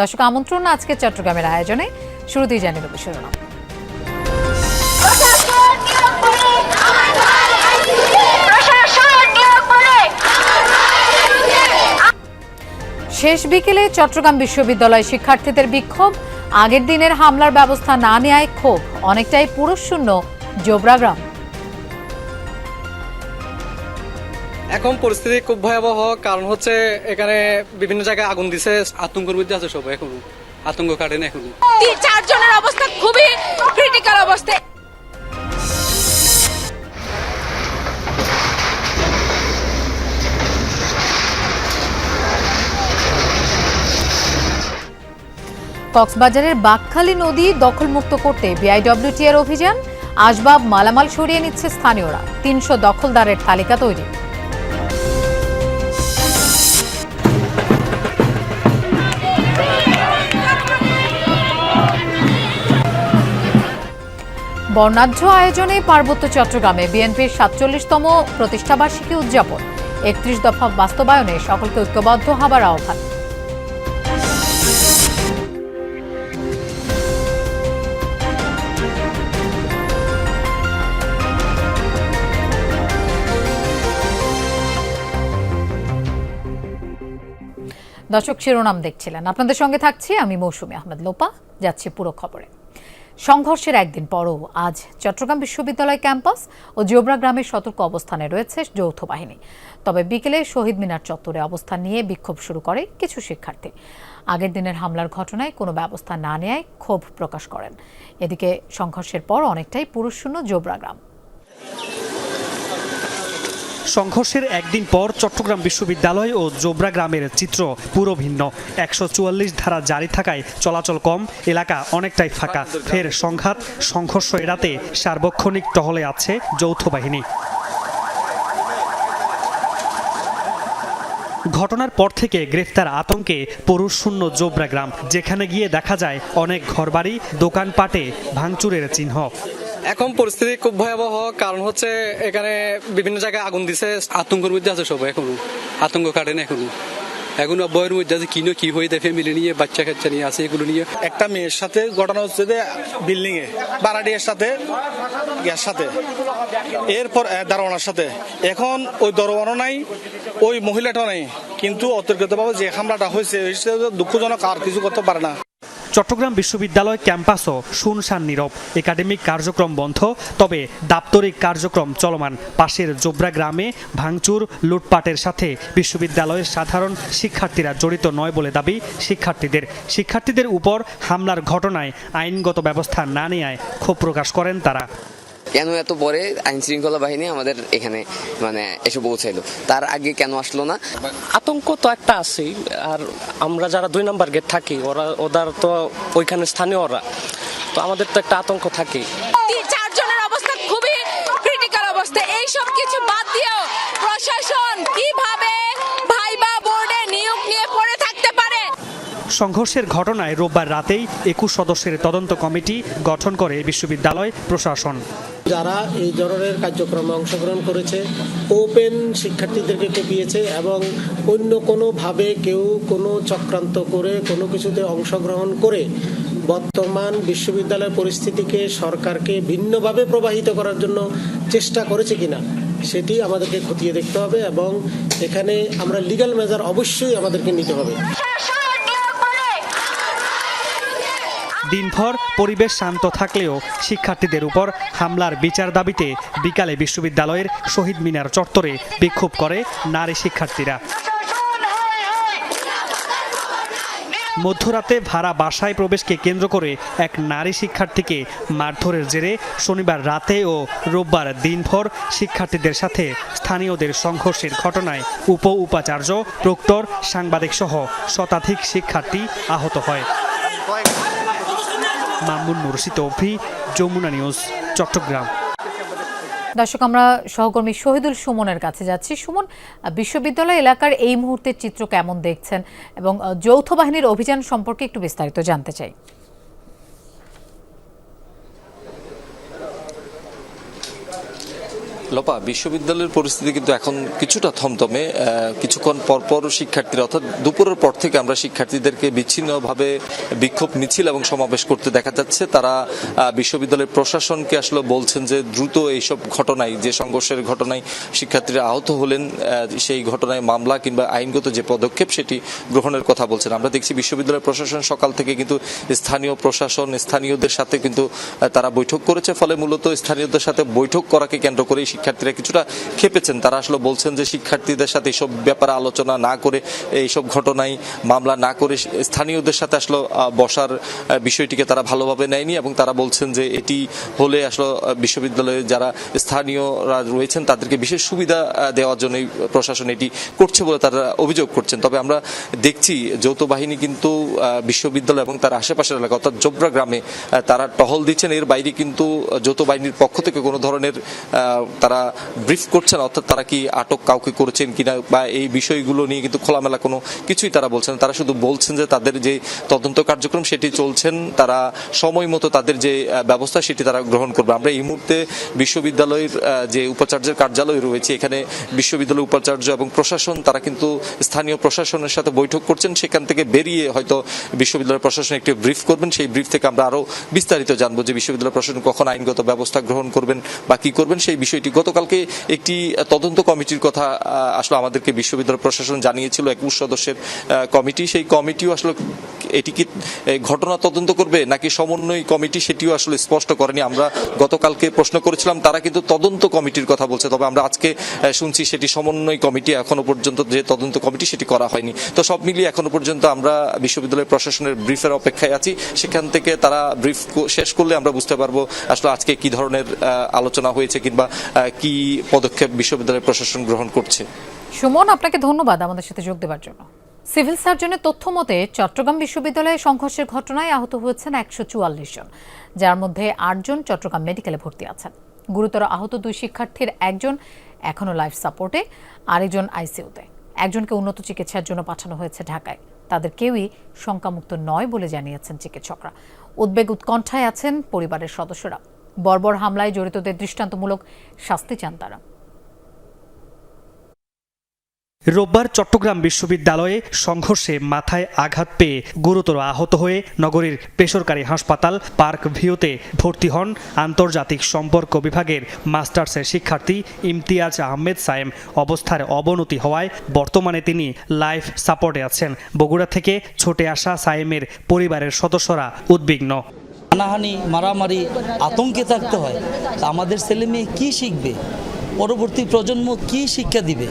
দর্শক আমন্ত্রণ আজকে চট্টগ্রামের আয়োজনে। শুরুতেই জানিয়ে দেবো শিরোনাম। শেষ বিকেলে চট্টগ্রাম বিশ্ববিদ্যালয় শিক্ষার্থীদের বিক্ষোভ। আগের দিনের হামলার ব্যবস্থা না নেয় ক্ষোভ। অনেকটাই পুরুষ পুরুষশূন্য জোবরাগ্রাম এখন পরিস্থিতি খুব ভয়াবহ কারণ হচ্ছে এখানে বিভিন্ন জায়গায় আগুন দিছে। আতঙ্কের মধ্যে আছে সবাই এখনও। আতঙ্ক কাটেনি এখনও। তিন চারজনের অবস্থা খুবই ক্রিটিক্যাল অবস্থা। কক্সবাজারের বাকখালী নদী দখলমুক্ত করতে বিআইডব্লিউটি এর অভিযান আসবাব মালামাল সরিয়ে নিচ্ছে স্থানীয়রা। তিনশো দখলদারের তালিকা তৈরি। বর্ণাঢ্য আয়োজনে পার্বত্য চট্টগ্রামে বিএনপির সাতচল্লিশতম প্রতিষ্ঠাবার্ষিকী উদযাপন। একত্রিশ দফা বাস্তবায়নে সকলকে ঐক্যবদ্ধ হবার আহ্বান। দর্শক, শিরোনাম দেখছিলেন। আপনাদের সঙ্গে থাকছি আমি মৌসুমী আহমেদ লোপা। যাচ্ছি পুরো খবরে। সংঘর্ষের একদিন পরও আজ চট্টগ্রাম বিশ্ববিদ্যালয় ক্যাম্পাস ও জোবরা গ্রামের সতর্ক অবস্থানে রয়েছে যৌথ বাহিনী। তবে বিকেলে শহীদ মিনার চত্বরে অবস্থান নিয়ে বিক্ষোভ শুরু করে কিছু শিক্ষার্থী। আগের দিনের হামলার ঘটনায় কোনো ব্যবস্থা না নেয় ক্ষোভ প্রকাশ করেন। এদিকে সংঘর্ষের পর অনেকটাই পুরুষশূন্য জোবরা গ্রাম। সংঘর্ষের একদিন পর চট্টগ্রাম বিশ্ববিদ্যালয় ও জোবরা গ্রামের চিত্র পুরো ভিন্ন। একশো চুয়াল্লিশ ধারা জারি থাকায় চলাচল কম, এলাকা অনেকটাই ফাঁকা। ফের সংঘাত, সংঘর্ষ এড়াতে সার্বক্ষণিক টহলে আছে যৌথ বাহিনী। ঘটনার পর থেকে গ্রেফতার আতঙ্কে পুরুষশূন্য জোবরা গ্রাম, যেখানে গিয়ে দেখা যায় অনেক ঘরবাড়ি, দোকানপাটে ভাঙচুরের চিহ্ন। এখন পরিস্থিতি খুব ভয়াবহ, কারণ হচ্ছে এখানে বিভিন্ন জায়গায় আগুন দিছে, আতঙ্কের মধ্যে আছে সবাই এখনও। আতঙ্ক কাটেনি এখনও। এখন বইয়ের মধ্যে আছে কিনো কি হয়ে দেয় ফ্যামিলি নিয়ে, বাচ্চা কাচ্চা নিয়ে আছে, এগুলো নিয়ে। একটা মেয়ের সাথে ঘটনা হচ্ছে যে বিল্ডিং এ বারাডিয়ার সাথে গ্যাস সাথে, এরপর দারোয়ানার সাথে। এখন ওই দরোয়ানও নাই, ওই মহিলাটাও নাই, কিন্তু অতর্কিতভাবে যে হামলাটা হয়েছে দুঃখজনক, আর কিছু করতে পারে না। চট্টগ্রাম বিশ্ববিদ্যালয় ক্যাম্পাসও শুনশান নীরব। একাডেমিক কার্যক্রম বন্ধ, তবে দাপ্তরিক কার্যক্রম চলমান। পাশের জোবরা গ্রামে ভাঙচুর, লুটপাটের সাথে বিশ্ববিদ্যালয়ের সাধারণ শিক্ষার্থীরা জড়িত নয় বলে দাবি শিক্ষার্থীদের। শিক্ষার্থীদের উপর হামলার ঘটনায় আইনগত ব্যবস্থা না নেয়ায় ক্ষোভ প্রকাশ করেন তারা। কেন এত পরে আইন শৃঙ্খলা বাহিনী আমাদের এখানে মানে এসে পৌঁছাইলো? তার আগে কেন আসলো না? আতঙ্ক তো একটা আছেই আর আমরা যারা দুই নাম্বার গেট থাকি ওরা ওদের তো ওইখানে স্থানীয় ওরা তো আমাদের তো একটা আতঙ্ক থাকেই। তিন চারজনের অবস্থা খুবই ক্রিটিক্যাল অবস্থা। এই সব কিছু বাদ দিয়েও প্রশাসন কীভাবে ভাইবা বোর্ডে নিয়োগ নিয়ে পড়ে থাকতে পারে? সংঘর্ষের ঘটনায় রোববার রাতেই একুশ সদস্যের তদন্ত কমিটি গঠন করে বিশ্ববিদ্যালয় প্রশাসন। যারা এই ধরনের কার্যক্রমে অংশগ্রহণ করেছে ওপেন শিক্ষার্থীদেরকে কপিয়েছে এবং অন্য কোনোভাবে কেউ কোনো চক্রান্ত করে, কোনো কিছুতে অংশগ্রহণ করে বর্তমান বিশ্ববিদ্যালয় পরিস্থিতিকে সরকারকে ভিন্নভাবে প্রবাহিত করার জন্য চেষ্টা করেছে কিনা, সেটি আমাদেরকে খতিয়ে দেখতে হবে এবং এখানে আমরা লিগ্যাল মেজার অবশ্যই আমাদেরকে নিতে হবে। দিনভর পরিবেশ শান্ত থাকলেও শিক্ষার্থীদের উপর হামলার বিচার দাবিতে বিকালে বিশ্ববিদ্যালয়ের শহীদ মিনার চত্বরে বিক্ষোভ করে নারী শিক্ষার্থীরা। মধ্যরাতে ভাড়া বাসায় প্রবেশকে কেন্দ্র করে এক নারী শিক্ষার্থীকে মারধরের জেরে শনিবার রাতে ও রোববার দিনভর শিক্ষার্থীদের সাথে স্থানীয়দের সংঘর্ষের ঘটনায় উপ উপাচার্য প্রক্টর সাংবাদিক সহ শতাধিক শিক্ষার্থী আহত হয়। মামুন মুর্শিদ অভি যমুনা নিউজ, চট্টগ্রাম। দর্শক, আমরা সহকর্মী শহীদুল সুমনের কাছে যাচ্ছি। সুমন, বিশ্ববিদ্যালয় এলাকার এই মুহূর্তের চিত্র কেমন দেখছেন? এবং যৌথ বাহিনীর অভিযান সম্পর্কে একটু বিস্তারিত জানতে চাই। লোপা, বিশ্ববিদ্যালয়ের পরিস্থিতি কিন্তু এখন কিছুটা থমথমে। কিছুক্ষণ পরপর শিক্ষার্থীরা, অর্থাৎ দুপুরের পর থেকে আমরা শিক্ষার্থীদেরকে বিচ্ছিন্নভাবে বিক্ষোভ, মিছিল এবং সমাবেশ করতে দেখা যাচ্ছে। তারা বিশ্ববিদ্যালয়ের প্রশাসনকে আসলে বলছেন যে, দ্রুত এইসব ঘটনায়, যে সংঘর্ষের ঘটনায় শিক্ষার্থীরা আহত হলেন সেই ঘটনায় মামলা কিংবা আইনগত যে পদক্ষেপ, সেটি গ্রহণের কথা বলছেন। আমরা দেখছি বিশ্ববিদ্যালয় প্রশাসন সকাল থেকে কিন্তু স্থানীয় প্রশাসন, স্থানীয়দের সাথে কিন্তু তারা বৈঠক করেছে। ফলে মূলত স্থানীয়দের সাথে বৈঠক করাকে কেন্দ্র করে শিক্ষার্থীরা কিছুটা খেপেছেন তারা আসলে বলছেন যে শিক্ষার্থীদের সাথে এইসব ব্যাপারে আলোচনা না করে, এইসব ঘটনায় মামলা না করে স্থানীয়দের সাথে আসলে বসার বিষয়টিকে তারা ভালোভাবে নেয়নি এবং তারা বলছেন যে এটি হলে আসলে বিশ্ববিদ্যালয়ে যারা স্থানীয়রা রয়েছেন তাদেরকে বিশেষ সুবিধা দেওয়ার জন্য প্রশাসন এটি করছে বলে তারা অভিযোগ করছেন। তবে আমরা দেখছি যৌথ বাহিনী কিন্তু বিশ্ববিদ্যালয় এবং তার আশেপাশের এলাকা, অর্থাৎ জোবরা গ্রামে তারা টহল দিচ্ছেন। এর বাইরে কিন্তু যৌথ বাহিনীর পক্ষ থেকে কোনো ধরনের তারা ব্রিফ করছেন, অর্থাৎ তারা কি আটক কাউকে করেছেন কিনা বা এই বিষয়গুলো নিয়ে কিন্তু খোলামেলা কোনো কিছুই তারা বলছেন তারা শুধু বলছেন যে তাদের যে তদন্ত কার্যক্রম, সেটি চলছেন, তারা সময় মতো তাদের যে ব্যবস্থা, সেটি তারা গ্রহণ করবে। আমরা এই মুহূর্তে বিশ্ববিদ্যালয়ের যে উপাচার্যের কার্যালয় রয়েছে, এখানে বিশ্ববিদ্যালয় উপাচার্য এবং প্রশাসন, তারা কিন্তু স্থানীয় প্রশাসনের সাথে বৈঠক করছেন। সেখান থেকে বেরিয়ে হয়তো বিশ্ববিদ্যালয় প্রশাসন একটি ব্রিফ করবেন। সেই ব্রিফ থেকে আমরা আরও বিস্তারিত জানব যে বিশ্ববিদ্যালয় প্রশাসন কখন আইনগত ব্যবস্থা গ্রহণ করবেন বা কি করবেন। সেই বিষয়টি গতকালকে একটি তদন্ত কমিটির কথা আসলে আমাদেরকে বিশ্ববিদ্যালয় প্রশাসন জানিয়েছিল, একুশ সদস্যের কমিটি। সেই কমিটিও আসলে, এটি কি ঘটনা তদন্ত করবে নাকি সমন্বয় কমিটি সেটিও আসলে স্পষ্ট করেনি। আমরা গতকালকে প্রশ্ন করেছিলাম, তারা কিন্তু তদন্ত কমিটির কথা বলছে, তবে আমরা আজকে শুনছি সেটি সমন্বয় কমিটি, এখনও পর্যন্ত যে তদন্ত কমিটি সেটি করা হয়নি। তো সব মিলিয়ে এখনও পর্যন্ত আমরা বিশ্ববিদ্যালয় প্রশাসনের ব্রিফের অপেক্ষায় আছি। সেখান থেকে তারা ব্রিফ শেষ করলে আমরা বুঝতে পারব আসলে আজকে কি ধরনের আলোচনা হয়েছে কিংবা কি পদক্ষেপ বিশ্ববিদ্যালয় প্রশাসন গ্রহণ করছে? সুমন, আপনাকে ধন্যবাদ আমাদের সাথে যোগ দেওয়ার জন্য। সিভিল সার্জনের তথ্য মতে, চট্টগ্রাম বিশ্ববিদ্যালয়ে সংঘর্ষের ঘটনায় আহত হয়েছেন একশো চুয়াল্লিশ জন, যার মধ্যে আটজন চট্টগ্রাম মেডিকেলে ভর্তি আছেন। গুরুতর আহত দুই শিক্ষার্থীর একজন এখনও লাইফ সাপোর্টে, আরেকজন আইসিইউতে। একজনকে উন্নত চিকিৎসার জন্য পাঠানো হয়েছে ঢাকায়। তাদের কেউই শঙ্কামুক্ত নয় বলে জানিয়েছেন চিকিৎসকরা। উদ্বেগ উৎকণ্ঠায় আছেন পরিবারের সদস্যরা। বর্বর হামলায় জড়িতদের দৃষ্টান্তমূলক শাস্তি চান তারা। রোববার চট্টগ্রাম বিশ্ববিদ্যালয়ে সংঘর্ষে মাথায় আঘাত পেয়ে গুরুতর আহত হয়ে নগরীর বেসরকারি হাসপাতাল পার্ক ভিউতে ভর্তি হন আন্তর্জাতিক সম্পর্ক বিভাগের মাস্টার্সের শিক্ষার্থী ইমতিয়াজ আহমেদ সায়েম। অবস্থার অবনতি হওয়ায় বর্তমানে তিনি লাইফ সাপোর্টে আছেন। বগুড়া থেকে ছুটে আসা সায়েমের পরিবারের সদস্যরা উদ্বিগ্ন। হানাহানি, মারামারি, আতঙ্কে থাকতে হয়। তা আমাদের ছেলে মেয়ে কী শিখবে? পরবর্তী প্রজন্ম কী শিক্ষা দিবে?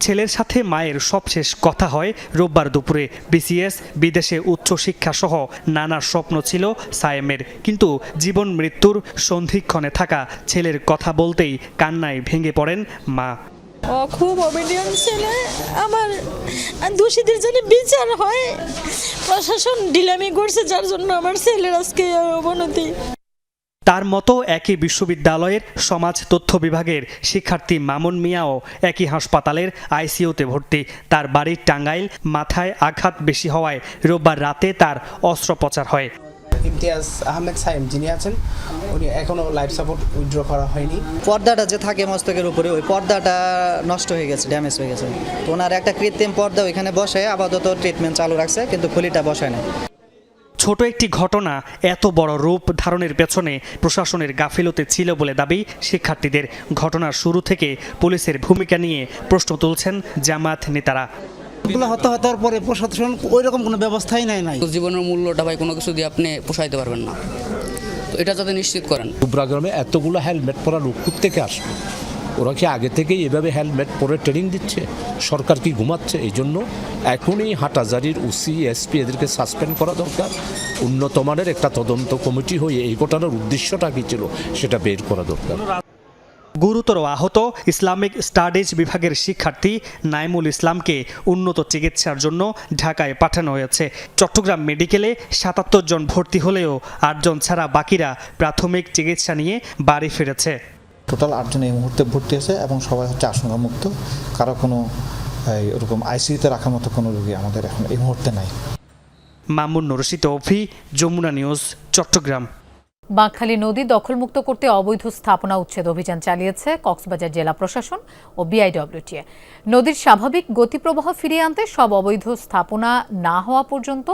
ছেলের সাথে মায়ের সবশেষ কথা হয় রোববার দুপুরে। বিসিএস, বিদেশে উচ্চশিক্ষা সহ নানা স্বপ্ন ছিল সায়েমের। কিন্তু জীবন মৃত্যুর সন্ধিক্ষণে থাকা ছেলের কথা বলতেই কান্নায় ভেঙে পড়েন মা। খুব অবিডিয়েন্ট ছেলে। আমার দোষীদের জন্য বিচার হয়। প্রশাসন ঢিলামি করছে, যার জন্য আমার ছেলের আজকে অবনতি। তার মতো একই বিশ্ববিদ্যালয়ের সমাজ তথ্য বিভাগের শিক্ষার্থী মামুন মিয়াও একই হাসপাতালের আইসিইউতে ভর্তি। তার বাড়ির টাঙ্গাইল, মাথায় আঘাত বেশি হওয়ায় রোববার রাতে তার অস্ত্রোপচার হয়। ইমতিয়াজ আহমেদ সাইম যিনি আছেন উনি এখনও লাইফ সাপোর্ট উইথড্র করা হয়নি। পর্দাটা যে থাকে মস্তকের উপরে ওই পর্দাটা নষ্ট হয়ে গেছে ড্যামেজ হয়ে গেছে। তো ওনার একটা কৃত্রিম পর্দা ওইখানে বসে আপাতত ট্রিটমেন্ট চালু রাখছে কিন্তু খুলিটা বসায় না ছোট একটি ঘটনা এত বড় রূপ ধারণের পেছনে প্রশাসনের গাফিলতে ছিল বলে দাবি শিক্ষার্থীদের। ঘটনার শুরু থেকে পুলিশের ভূমিকা নিয়ে প্রশ্ন তুলছেন জামাত নেতারা। এগুলো হতাহতার পরে প্রশাসন ওই রকম কোনো ব্যবস্থাই নেয় নাই। জীবনের মূল্যটা ভাই কোনো কিছু দিয়ে আপনি পোষাইতে পারবেন না। তো এটা যাতে নিশ্চিত করেন। টুবরা গ্রামে এতগুলো হেলমেট পরা লোক থেকে আসবে? ওরা কি আগে থেকেই এভাবে হেলমেট পরে ট্রেনিং দিচ্ছে? সরকার কি ঘুমাচ্ছে? এই জন্য এখনই হাটাজারির উসি এসপি এদেরকে সাসপেন্ড করা দরকার। উন্নত মানের একটা তদন্ত কমিটি হয়ে এই ঘটনার উদ্দেশ্যটা কী ছিল সেটা বের করা দরকার। গুরুতর আহত ইসলামিক স্টাডিজ বিভাগের শিক্ষার্থী নাইমুল ইসলামকে উন্নত চিকিৎসার জন্য ঢাকায় পাঠানো হয়েছে। চট্টগ্রাম মেডিকেলে সাতাত্তর জন ভর্তি হলেও আটজন ছাড়া বাকিরা প্রাথমিক চিকিৎসা নিয়ে বাড়ি ফিরেছে। টোটাল আটজন এই মুহূর্তে ভর্তি আছে এবং সবাই হচ্ছে আশঙ্কামুক্ত। কারও কোনো এই, ওরকম আইসিইউতে রাখার মতো কোনো রোগী আমাদের এখন এই মুহূর্তে নাই। মামুন রশিদ অফি যমুনা নিউজ চট্টগ্রাম। বাঁকখালী নদী দখলমুক্ত করতে অবৈধ স্থাপনা উচ্ছেদ অভিযান চালিয়েছে কক্সবাজার জেলা প্রশাসন ও বিআইডব্লিউটিএ। নদীর স্বাভাবিক গতিপ্রবাহ ফিরিয়ে আনতে সব অবৈধ স্থাপনা না হওয়া পর্যন্ত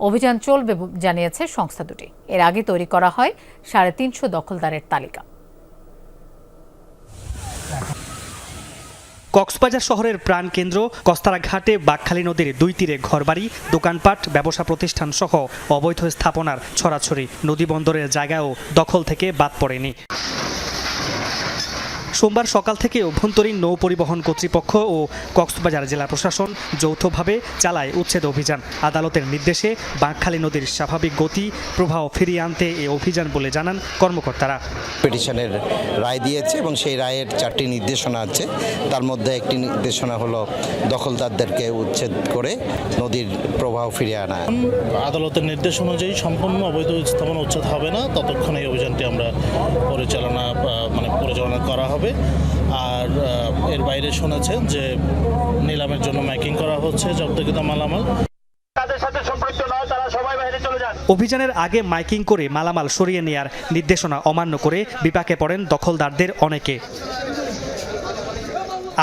অভিযান চলবে জানিয়েছে সংস্থা দুটি। এর আগে তৈরি করা হয় সাড়ে তিনশো দখলদারের তালিকা। কক্সবাজার শহরের প্রাণকেন্দ্র কস্তারাঘাটে বাকখালী নদীর দুই তীরে ঘরবাড়ি, দোকানপাট, ব্যবসা প্রতিষ্ঠান সহ অবৈধ স্থাপনার ছড়াছড়ি। নদী বন্দরের জায়গাও দখল থেকে বাদ পড়েনি। সোমবার সকাল থেকে অভ্যন্তরীণ নৌ পরিবহন কর্তৃপক্ষ ও কক্সবাজার জেলা প্রশাসন যৌথভাবে চালায় উচ্ছেদ অভিযান। আদালতের নির্দেশে বাঁকখালী নদীর স্বাভাবিক গতি প্রবাহ ফিরিয়ে আনতে এই অভিযান বলে জানান কর্মকর্তারা। পিটিশনের রায় দিয়েছে এবং সেই রায়ের চারটি নির্দেশনা আছে। তার মধ্যে একটি নির্দেশনা হলো দখলদারদেরকে উচ্ছেদ করে নদীর প্রবাহ ফিরিয়ে আনা। আদালতের নির্দেশ অনুযায়ী সম্পূর্ণ অবৈধ স্থাপনা উচ্ছেদ হবে না। ততক্ষণ এই অভিযানটি আমরা পরিচালনা মানে পরিচালনা করা হবে। আর এর বাইরে শুনেছেন যে নিলামের জন্য ম্যাকিং করা হচ্ছে জব্দকৃত মালামাল। অভিযানের আগে মাইকিং করে মালামাল সরিয়ে নেয়ার নির্দেশনা অমান্য করে বিপাকে পড়েন দখলদারদের অনেকে।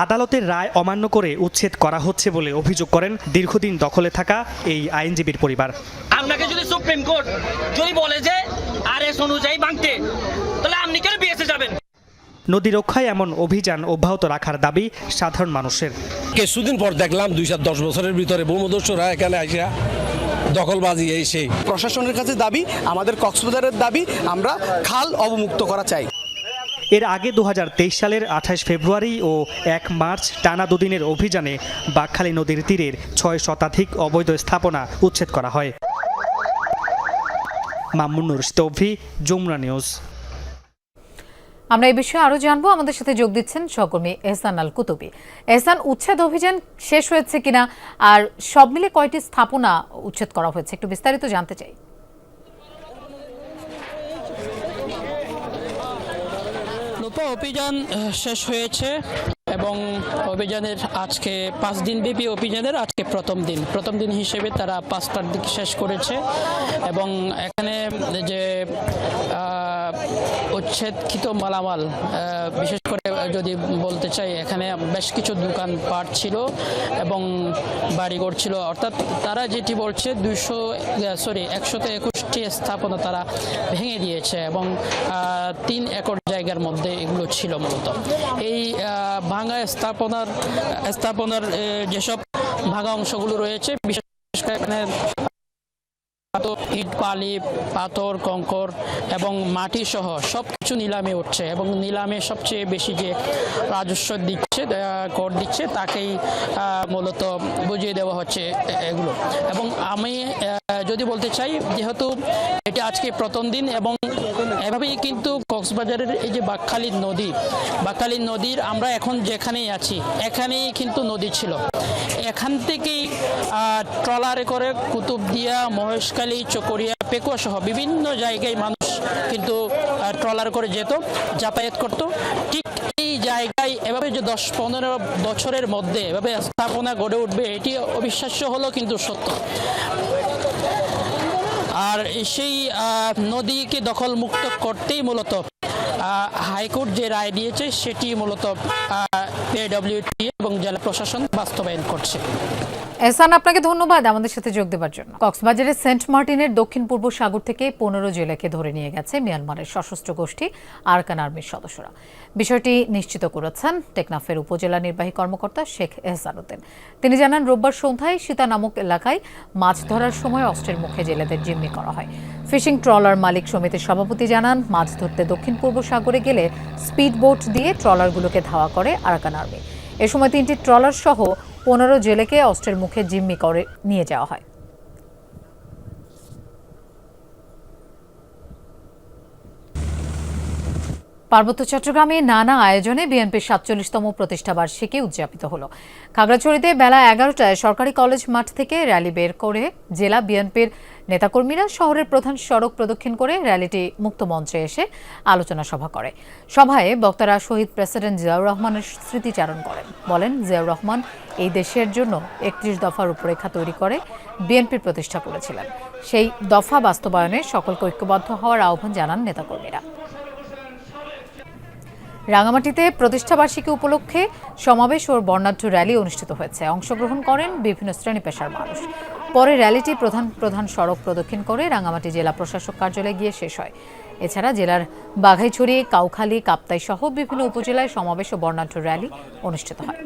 আদালতের রায় অমান্য করে উচ্ছেদ করা হচ্ছে বলে অভিযোগ করেন দীর্ঘদিন দখলে থাকা এই আইনজীবীর পরিবার। আপনাকে যদি সুপ্রিম কোর্ট যদি বলে যে আর এস অনুযায়ী ভাঙতে তাহলে আপনি কেন বিএসএ যাবেন? নদী রক্ষায় এমন অভিযান অব্যাহত রাখার দাবি সাধারণ মানুষের। কিছুদিন পর দেখলাম দুই চার দশ বছরের ভিতরে ভূমদস্যরা এখানে আসিয়া দখলবাজি এই সেই। প্রশাসনের কাছে দাবি আমাদের কক্সবাজারের দাবি আমরা খাল অবমুক্ত করা চাই। এর আগে দু হাজার তেইশ সালের আঠাশ ফেব্রুয়ারি ও এক মার্চ টানা দুদিনের অভিযানে বাকখালী নদীর তীরের ছয় শতাধিক অবৈধ স্থাপনা উচ্ছেদ করা হয়। মামুনুর স্তভি যমুনা নিউজ। আমরা এই বিষয়ে আরও জানব। আমাদের সাথে যোগ দিচ্ছেন সহকর্মী এহসান আল কুতুবি। এহসান, উচ্ছেদ অভিযান শেষ হয়েছে কিনা? আর সব মিলে কয়টি স্থাপনা উচ্ছেদ করা হয়েছে? একটু বিস্তারিত জানতে চাই। অভিযান শেষ হয়েছে এবং অভিযানের আজকে পাঁচ দিন ব্যাপী অভিযানের আজকে প্রথম দিন। প্রথম দিন হিসেবে তারা পাঁচটার দিকে শেষ করেছে এবং এখানে যে আহ, মালামাল বিশেষ করে যদি বলতে চাই এখানে বেশ কিছু দোকান পাট ছিল এবং বাড়িঘর ছিল। অর্থাৎ তারা যেটি বলছে দুইশো সরি একশোতে একুশটি স্থাপনা তারা ভেঙে দিয়েছে এবং তিন একর জায়গার মধ্যে এগুলো ছিল মূলত। এই ভাঙা স্থাপনার স্থাপনার যেসব ভাঙা অংশগুলো রয়েছে বিশেষ করে এখানে ইট, বালি, পাথর, কঙ্কর এবং মাটি সহ সব কিছু নিলামে উঠছে এবং নিলামে সবচেয়ে বেশি যে রাজস্ব দিচ্ছে কর দিচ্ছে, তাকেই মূলত বুঝিয়ে দেওয়া হচ্ছে এগুলো। এবং আমি যদি বলতে চাই, যেহেতু এটা আজকে প্রথম দিন এবং এভাবেই কিন্তু কক্সবাজারের এই যে বাকখালী নদী, বাকখালী নদীর আমরা এখন যেখানেই আছি, এখানেই কিন্তু নদী ছিল। এখান থেকেই ট্রলারে করে কুতুবদিয়া মহেশখালী চকরিয়া পেকুয়া সহ বিভিন্ন জায়গায় মানুষ কিন্তু ট্রলার করে যেত, যাতায়াত করত। ঠিক এই জায়গায় এভাবে যে দশ পনেরো বছরের মধ্যে এভাবে স্থাপনা গড়ে উঠবে, এটি অবিশ্বাস্য হলো কিন্তু সত্য। আর সেই নদীকে দখল মুক্ত করতেই মূলত হাইকোর্ট যে রায় দিয়েছে, সেটি মূলত পিডব্লিউটি এবং জেলা প্রশাসন বাস্তবায়ন করছে। এহসান, আপনাকে ধন্যবাদ আমাদের সাথে যোগ দেওয়ার জন্য। কক্সবাজারের সেন্ট মার্টিনের দক্ষিণ পূর্ব সাগর থেকে পনেরো জেলাকে ধরে নিয়ে গেছে মিয়ানমারের সশস্ত্র গোষ্ঠী আরকান আর্মির সদস্যরা। বিষয়টি নিশ্চিত করেছেন টেকনাফের উপজেলা নির্বাহী কর্মকর্তা শেখ এহসান উদ্দিন। তিনি জানান, রোববার সন্ধ্যায় সীতা নামক এলাকায় মাছ ধরার সময় অস্ত্রের মুখে জেলেদের জিম্মি করা হয়। ফিশিং ট্রলার মালিক সমিতির সভাপতি জানান, মাছ ধরতে দক্ষিণ পূর্ব সাগরে গেলে স্পিড বোট দিয়ে ট্রলারগুলোকে ধাওয়া করে আরাকান আর্মি। এ সময় তিনটি ট্রলার সহ পনেরো জেলেকে অস্ত্রের মুখে জিম্মি করে নিয়ে যাওয়া হয়। পার্বত্য চট্টগ্রামে নানা আয়োজনে বিএনপির সাতচল্লিশতম প্রতিষ্ঠা বার্ষিকী উদযাপিত হলো। খাগড়াছড়িতে বেলা এগারোটায় সরকারি কলেজ মাঠ থেকে র্যালি বের করে জেলা বিএনপির নেতাকর্মীরা শহরের প্রধান সড়ক প্রদক্ষিণ করে র্যালিটি মুক্ত মঞ্চে এসে আলোচনা সভা করে। সভায় বক্তারা শহীদ প্রেসিডেন্ট জিয়াউর রহমানের স্মৃতিচারণ করেন। বলেন, জিয়াউর রহমান এই দেশের জন্য একত্রিশ দফার রূপরেখা তৈরি করে বিএনপির প্রতিষ্ঠা করেছিলেন। সেই দফা বাস্তবায়নে সকলকে ঐক্যবদ্ধ হওয়ার আহ্বান জানান নেতাকর্মীরা। রাঙামাটিতে প্রতিষ্ঠাবার্ষিকী উপলক্ষে সমাবেশ ও বর্ণাঢ্য র্যালি অনুষ্ঠিত হয়েছে। অংশগ্রহণ করেন বিভিন্ন শ্রেণি পেশার মানুষ। পরে র্যালিটি প্রধান প্রধান সড়ক প্রদক্ষিণ করে রাঙামাটি জেলা প্রশাসক কার্যালয়ে গিয়ে শেষ হয়। এছাড়া জেলার বাঘাইছড়ি, কাউখালী কাপ্তাই সহ বিভিন্ন উপজেলায় সমাবেশ ও বর্ণাঢ্য র্যালি অনুষ্ঠিত হয়।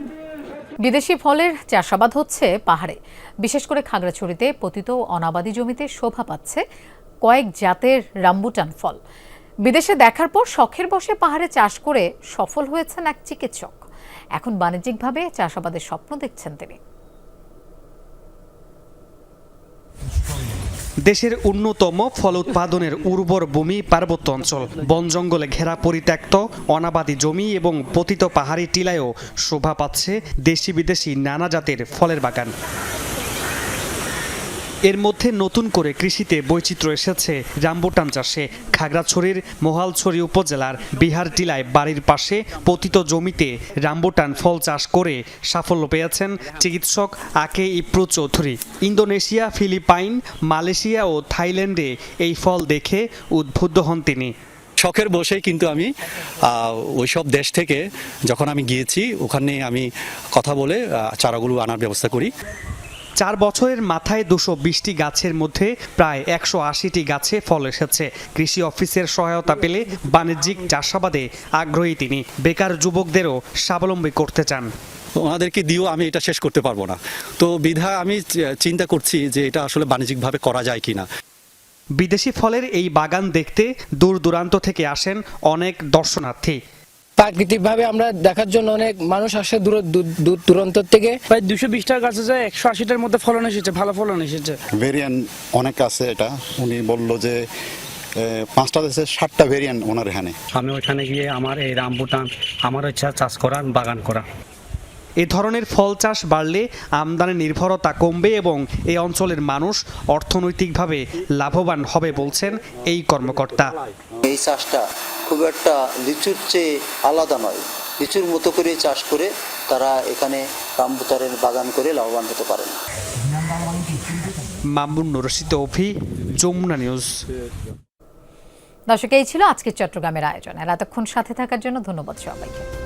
বিদেশি ফলের চাষাবাদ হচ্ছে পাহাড়ে। বিশেষ করে খাগড়াছড়িতে পতিত অনাবাদি জমিতে শোভা পাচ্ছে কয়েক জাতের রাম্বুটান ফল। বিদেশে দেখার পর শখের বসে পাহাড়ে চাষ করে সফল হয়েছেন এক চিকিৎসক। এখন বাণিজ্যিকভাবে চাষাবাদের স্বপ্ন দেখছেন তিনি। দেশের অন্যতম ফল উৎপাদনের উর্বর ভূমি পার্বত্য অঞ্চল। বন জঙ্গলে ঘেরা পরিত্যক্ত, অনাবাদি জমি এবং পতিত পাহাড়ি টিলায়ও শোভা পাচ্ছে দেশি বিদেশি নানা জাতের ফলের বাগান। এর মধ্যে নতুন করে কৃষিতে বৈচিত্র্য এসেছে রামবুটান চাষে। খাগড়াছড়ির মোহালছড়ি উপজেলার বিহার টিলায় বাড়ির পাশে পতিত জমিতে রামবুটান ফল চাষ করে সাফল্য পেয়েছেন চিকিৎসক আকে ইপ্রু চৌধুরী। ইন্দোনেশিয়া, ফিলিপাইন, মালয়েশিয়া ও থাইল্যান্ডে এই ফল দেখে উদ্বুদ্ধ হন তিনি। শখের বসেই কিন্তু আমি ওই সব দেশ থেকে যখন আমি গিয়েছি, ওখানে আমি কথা বলে চারাগুলো আনার ব্যবস্থা করি। চার বছরের মাথায় দুশো বিশটি গাছের মধ্যে প্রায় একশো আশিটি গাছে ফল এসেছে। কৃষি অফিসের সহায়তা পেলে বাণিজ্যিক চাষাবাদে আগ্রহী তিনি। বেকার যুবকদেরও স্বাবলম্বী করতে চান। ওনাদেরকে দিয়েও আমি এটা শেষ করতে পারব না। তো বিধা আমি চিন্তা করছি যে এটা আসলে বাণিজ্যিকভাবে করা যায় কিনা। বিদেশি ফলের এই বাগান দেখতে দূর দূরান্ত থেকে আসেন অনেক দর্শনার্থী। প্রাকৃতিকভাবে আমরা দেখার জন্য অনেক মানুষ আসে দূর দূর দূর দূরান্ত থেকে। প্রায় দুশো বিশটার কাছে যায় একশো আশিটার মধ্যে ফলন এসেছে ভালো ফলন এসেছে। ভেরিয়েন্ট অনেক আছে এটা। উনি বলল যে পাঁচটা দেশে ষাটটা ভেরিয়েন্ট ওনার এখানে। আমি ওইখানে গিয়ে আমার এই রামবুটান আমার ইচ্ছা চাষ করা বাগান করা। এ ধরনের ফল চাষ বাড়লে আমদানি নির্ভরতা কমবে এবং এই অঞ্চলের মানুষ অর্থনৈতিকভাবে লাভবান হবে বলছেন এই কর্মকর্তা। এই চাষটা খুব একটা লিচুর চেয়ে আলাদা নয়। লিচুর মতো করে চাষ করে তারা এখানে রামবুতারের বাগান করে লাভবান হতে পারেন। মামুন রশিদ অভি যমুনা নিউজ। দর্শক এই ছিল আজকের চট্টগ্রামের আয়োজন। আর এতক্ষণ সাথে থাকার জন্য ধন্যবাদ সবাইকে।